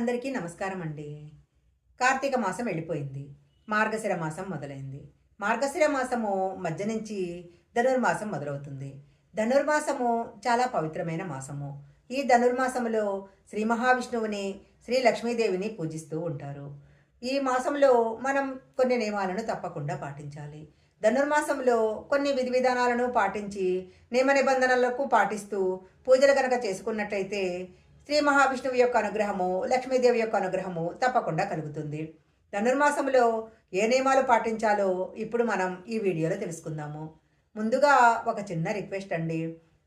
అందరికీ నమస్కారం అండి కార్తీక మాసం వెళ్ళిపోయింది. మార్గశిర మాసం మొదలైంది. మార్గశిర మాసము మధ్య నుంచి ధనుర్మాసం మొదలవుతుంది. ధనుర్మాసము చాలా పవిత్రమైన మాసము. ఈ ధనుర్మాసములో శ్రీ మహావిష్ణువుని శ్రీ లక్ష్మీదేవిని పూజిస్తూ ఉంటారు. ఈ మాసంలో మనం కొన్ని నియమాలను తప్పకుండా పాటించాలి. ధనుర్మాసంలో కొన్ని విధి విధానాలను పాటించి నియమ నిబంధనలకు పాటిస్తూ పూజలు కనుక చేసుకున్నట్లయితే శ్రీ మహావిష్ణువు యొక్క అనుగ్రహము లక్ష్మీదేవి యొక్క అనుగ్రహము తప్పకుండా కలుగుతుంది. ధనుర్మాసంలో ఏ నియమాలు పాటించాలో ఇప్పుడు మనం ఈ వీడియోలో తెలుసుకుందాము. ముందుగా ఒక చిన్న రిక్వెస్ట్ అండి.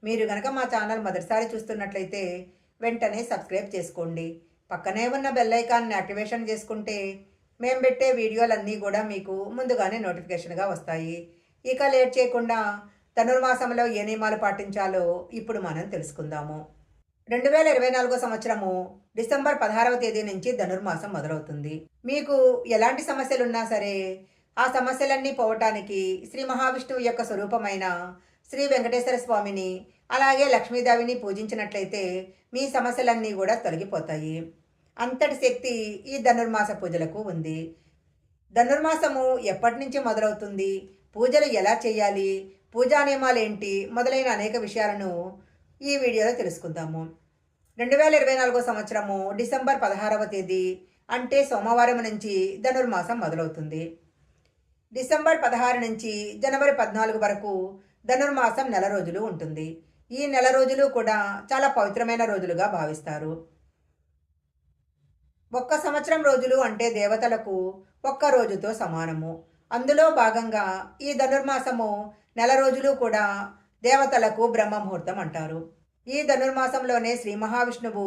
మీరు గనక మా ఛానల్ మొదటిసారి చూస్తున్నట్లయితే వెంటనే సబ్స్క్రైబ్ చేసుకోండి. పక్కనే ఉన్న బెల్ ఐకాన్ని యాక్టివేషన్ చేసుకుంటే మేము పెట్టే వీడియోలన్నీ కూడా మీకు ముందుగానే నోటిఫికేషన్గా వస్తాయి. ఇక లేట్ చేయకుండా ధనుర్మాసంలో ఏ నియమాలు పాటించాలో ఇప్పుడు మనం తెలుసుకుందాము. రెండు వేల ఇరవై నాలుగో సంవత్సరము డిసెంబర్ పదహారవ తేదీ నుంచి ధనుర్మాసం మొదలవుతుంది. మీకు ఎలాంటి సమస్యలున్నా సరే ఆ సమస్యలన్నీ పోవటానికి శ్రీ మహావిష్ణువు యొక్క స్వరూపమైన శ్రీ వెంకటేశ్వర స్వామిని అలాగే లక్ష్మీదేవిని పూజించినట్లయితే మీ సమస్యలన్నీ కూడా తొలగిపోతాయి. అంతటి శక్తి ఈ ధనుర్మాస పూజలకు ఉంది. ధనుర్మాసము ఎప్పటి నుంచి మొదలవుతుంది? పూజలు ఎలా చేయాలి? పూజా నియమాలు ఏంటి? మొదలైన అనేక విషయాలను ఈ వీడియోలో తెలుసుకుందాము. రెండు వేల ఇరవై నాలుగో సంవత్సరము డిసెంబర్ పదహారవ తేదీ అంటే సోమవారం నుంచి ధనుర్మాసం మొదలవుతుంది. డిసెంబర్ పదహారు నుంచి జనవరి పద్నాలుగు వరకు ధనుర్మాసం నెల రోజులు ఉంటుంది. ఈ నెల రోజులు కూడా చాలా పవిత్రమైన రోజులుగా భావిస్తారు. ఒక్క సంవత్సరం రోజులు అంటే దేవతలకు ఒక్క రోజుతో సమానము. అందులో భాగంగా ఈ ధనుర్మాసము నెల రోజులు కూడా దేవతలకు బ్రహ్మముహూర్తం అంటారు. ఈ ధనుర్మాసంలోనే శ్రీ మహావిష్ణువు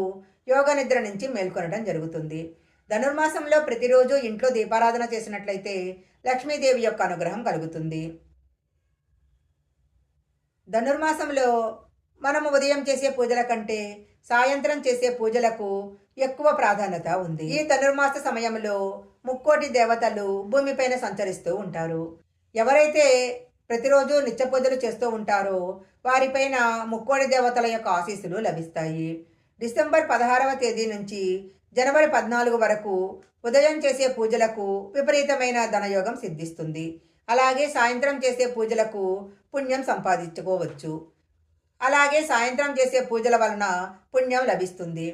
యోగ నిద్ర నుంచి మేల్కొనడం జరుగుతుంది. ధనుర్మాసంలో ప్రతిరోజు ఇంట్లో దీపారాధన చేసినట్లయితే లక్ష్మీదేవి యొక్క అనుగ్రహం కలుగుతుంది. ధనుర్మాసంలో మనము ఉదయం చేసే పూజల కంటే సాయంత్రం చేసే పూజలకు ఎక్కువ ప్రాధాన్యత ఉంది. ఈ ధనుర్మాస సమయంలో ముక్కోటి దేవతలు భూమిపైన సంచరిస్తూ ఉంటారు. ఎవరైతే ప్రతిరోజు నిత్య పూజలు చేస్తూ ఉంటారో. వారిపైన ముక్కోడి దేవతల యొక్క ఆశీస్సులు లభిస్తాయి. డిసెంబర్ పదహారవ తేదీ నుంచి జనవరి పద్నాలుగు వరకు ఉదయం చేసే పూజలకు విపరీతమైన ధనయోగం సిద్ధిస్తుంది. అలాగే సాయంత్రం చేసే పూజలకు పుణ్యం సంపాదించుకోవచ్చు. అలాగే సాయంత్రం చేసే పూజల వలన పుణ్యం లభిస్తుంది.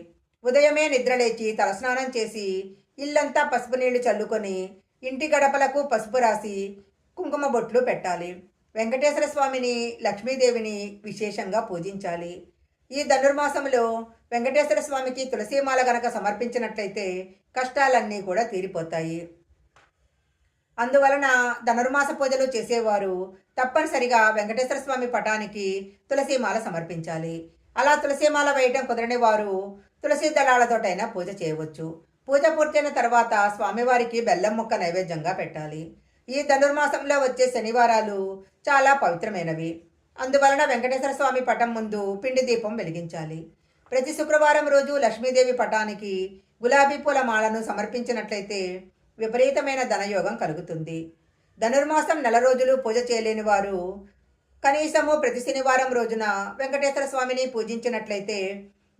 ఉదయమే నిద్రలేచి తలస్నానం చేసి ఇల్లంతా పసుపు నీళ్ళు చల్లుకొని ఇంటి గడపలకు పసుపు రాసి కుంకుమ బొట్లు పెట్టాలి. వెంకటేశ్వర స్వామిని లక్ష్మీదేవిని విశేషంగా పూజించాలి. ఈ ధనుర్మాసంలో వెంకటేశ్వర స్వామికి తులసీమాల గనక సమర్పించినట్లయితే కష్టాలన్నీ కూడా తీరిపోతాయి. అందువలన ధనుర్మాస పూజలు చేసేవారు తప్పనిసరిగా వెంకటేశ్వర స్వామి పటానికి తులసీమాల సమర్పించాలి. అలా తులసీమాల వేయటం కుదరని వారు తులసి దళాలతోటైనా పూజ చేయవచ్చు. పూజ పూర్తయిన తర్వాత స్వామివారికి బెల్లం ముక్క నైవేద్యంగా పెట్టాలి. ఈ ధనుర్మాసంలో వచ్చే శనివారాలు చాలా పవిత్రమైనవి. అందువలన వెంకటేశ్వర స్వామి పటం ముందు పిండి దీపం వెలిగించాలి. ప్రతి శుక్రవారం రోజు లక్ష్మీదేవి పటానికి గులాబీ పూల మాలను సమర్పించినట్లయితే విపరీతమైన ధనయోగం కలుగుతుంది. ధనుర్మాసం నెల రోజులు పూజ చేయలేని వారు కనీసము ప్రతి శనివారం రోజున వెంకటేశ్వర స్వామిని పూజించినట్లయితే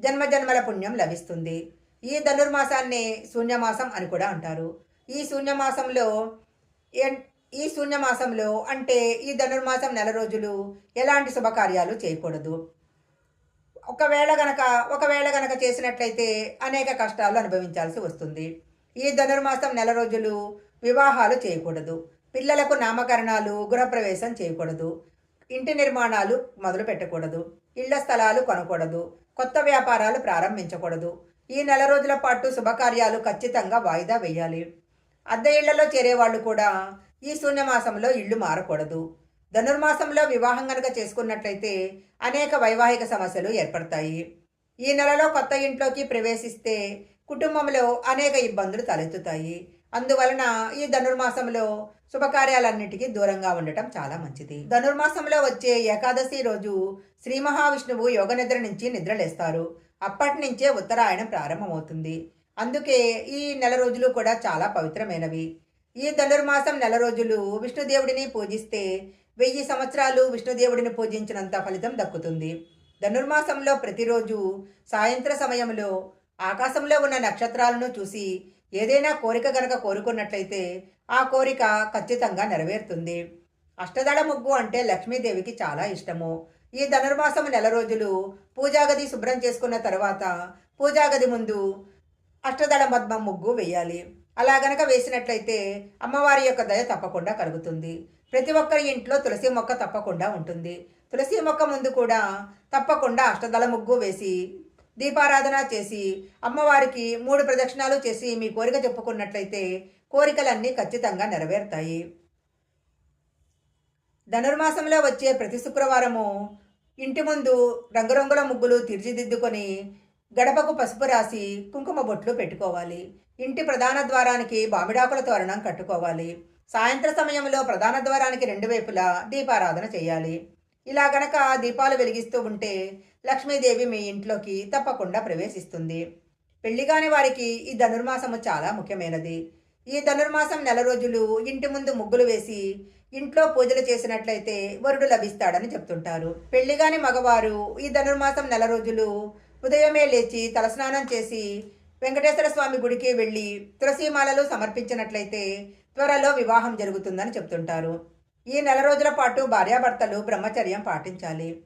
జన్మజన్మల పుణ్యం లభిస్తుంది. ఈ ధనుర్మాసాన్ని శూన్యమాసం అని కూడా అంటారు. ఈ శూన్యమాసంలో ఈ శూన్యమాసంలో అంటే ఈ ధనుర్మాసం నెల రోజులు ఎలాంటి శుభకార్యాలు చేయకూడదు. ఒకవేళ గనక ఒకవేళ గనక చేసినట్లయితే అనేక కష్టాలు అనుభవించాల్సి వస్తుంది. ఈ ధనుర్మాసం నెల రోజులు వివాహాలు చేయకూడదు. పిల్లలకు నామకరణాలు గృహప్రవేశం చేయకూడదు. ఇంటి నిర్మాణాలు మొదలు పెట్టకూడదు. ఇళ్ళ స్థలాలు కొనకూడదు. కొత్త వ్యాపారాలు ప్రారంభించకూడదు. ఈ నెల రోజుల పాటు శుభకార్యాలు ఖచ్చితంగా వాయిదా వేయాలి. అద్దె ఇళ్ళలో చేరేవాళ్ళు కూడా ఈ శూన్యమాసంలో ఇళ్ళు మారకూడదు. ధనుర్మాసంలో వివాహం గనక చేసుకున్నట్లయితే అనేక వైవాహిక సమస్యలు ఏర్పడతాయి. ఈ నెలలో కొత్త ఇంట్లోకి ప్రవేశిస్తే కుటుంబంలో అనేక ఇబ్బందులు తలెత్తుతాయి. అందువలన ఈ ధనుర్మాసంలో శుభకార్యాలన్నిటికీ దూరంగా ఉండటం చాలా మంచిది. ధనుర్మాసంలో వచ్చే ఏకాదశి రోజు శ్రీ మహావిష్ణువు యోగ నిద్ర నుంచి నిద్రలేస్తారు. అప్పటి నుంచే ఉత్తరాయణం ప్రారంభమవుతుంది. అందుకే ఈ నెల రోజులు కూడా చాలా పవిత్రమైనవి. ఈ ధనుర్మాసం నెల రోజులు విష్ణుదేవుడిని పూజిస్తే వెయ్యి సంవత్సరాలు విష్ణుదేవుడిని పూజించినంత ఫలితం దక్కుతుంది. ధనుర్మాసంలో ప్రతిరోజు సాయంత్ర సమయంలో ఆకాశంలో ఉన్న నక్షత్రాలను చూసి ఏదైనా కోరిక గనక కోరుకున్నట్లయితే ఆ కోరిక ఖచ్చితంగా నెరవేరుతుంది. అష్టదళ ముగ్గు అంటే లక్ష్మీదేవికి చాలా ఇష్టము. ఈ ధనుర్మాసం నెల రోజులు పూజాగది శుభ్రం చేసుకున్న తర్వాత పూజాగది ముందు అష్టదళ పద్మ ముగ్గు వేయాలి. అలా గనక వేసినట్లయితే అమ్మవారి యొక్క దయ తప్పకుండా కలుగుతుంది. ప్రతి ఒక్కరి ఇంట్లో తులసి మొక్క తప్పకుండా ఉంటుంది. తులసి మొక్క ముందు కూడా తప్పకుండా అష్టదళ ముగ్గు వేసి దీపారాధన చేసి అమ్మవారికి మూడు ప్రదక్షిణాలు చేసి మీ కోరిక చెప్పుకున్నట్లయితే కోరికలన్నీ ఖచ్చితంగా నెరవేరుతాయి. ధనుర్మాసంలో వచ్చే ప్రతి శుక్రవారము ఇంటి ముందు రంగురంగుల ముగ్గులు తీర్చిదిద్దుకొని గడపకు పసుపు రాసి కుంకుమ బొట్లు పెట్టుకోవాలి. ఇంటి ప్రధాన ద్వారానికి బామిడాకుల తోరణం కట్టుకోవాలి. సాయంత్ర సమయంలో ప్రధాన ద్వారానికి రెండు వైపులా దీపారాధన చేయాలి. ఇలా గనక దీపాలు వెలిగిస్తూ ఉంటే లక్ష్మీదేవి మీ ఇంట్లోకి తప్పకుండా ప్రవేశిస్తుంది. పెళ్ళి కాని వారికి ఈ ధనుర్మాసము చాలా ముఖ్యమైనది. ఈ ధనుర్మాసం నెల రోజులు ఇంటి ముందు ముగ్గులు వేసి ఇంట్లో పూజలు చేసినట్లయితే వరుడు లభిస్తాడని చెప్తుంటారు. పెళ్ళి కాని మగవారు ఈ ధనుర్మాసం నెల రోజులు ఉదయమే లేచి తలస్నానం చేసి వెంకటేశ్వర స్వామి గుడికి వెళ్ళి తులసీమాలలు సమర్పించినట్లయితే త్వరలో వివాహం జరుగుతుందని చెప్తుంటారు. ఈ నెల రోజుల పాటు భార్యాభర్తలు బ్రహ్మచర్యం పాటించాలి.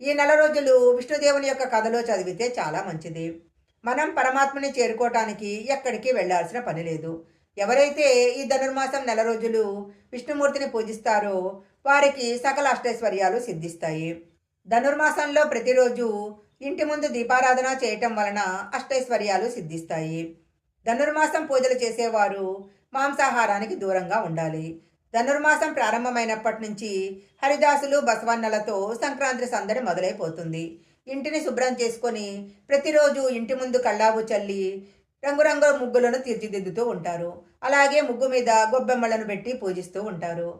ఈ నెల రోజులు విష్ణుదేవుని యొక్క కథలో చదివితే చాలా మంచిది. మనం పరమాత్మని చేరుకోవటానికి ఎక్కడికి వెళ్ళాల్సిన పని లేదు. ఎవరైతే ఈ ధనుర్మాసం నెల రోజులు విష్ణుమూర్తిని పూజిస్తారో వారికి సకల అష్టైశ్వర్యాలు సిద్ధిస్తాయి. ధనుర్మాసంలో ప్రతిరోజు ఇంటి ముందు దీపారాధన చేయటం వలన అష్టైశ్వర్యాలు సిద్ధిస్తాయి. ధనుర్మాసం పూజలు చేసేవారు మాంసాహారానికి దూరంగా ఉండాలి. ధనుర్మాసం ప్రారంభమైనప్పటి నుంచి హరిదాసులు బసవన్నలతో సంక్రాంతి సందడి మొదలైపోతుంది. ఇంటిని శుభ్రం చేసుకొని ప్రతిరోజు ఇంటి ముందు కళ్ళావు చల్లి రంగురంగుల ముగ్గులను తీర్చిదిద్దుతూ ఉంటారు. అలాగే ముగ్గు మీద గొబ్బెమ్మలను పెట్టి పూజిస్తూ ఉంటారు.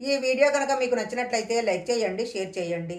ఈ వీడియో కనుక మీకు నచ్చినట్లయితే లైక్ చేయండి షేర్ చేయండి.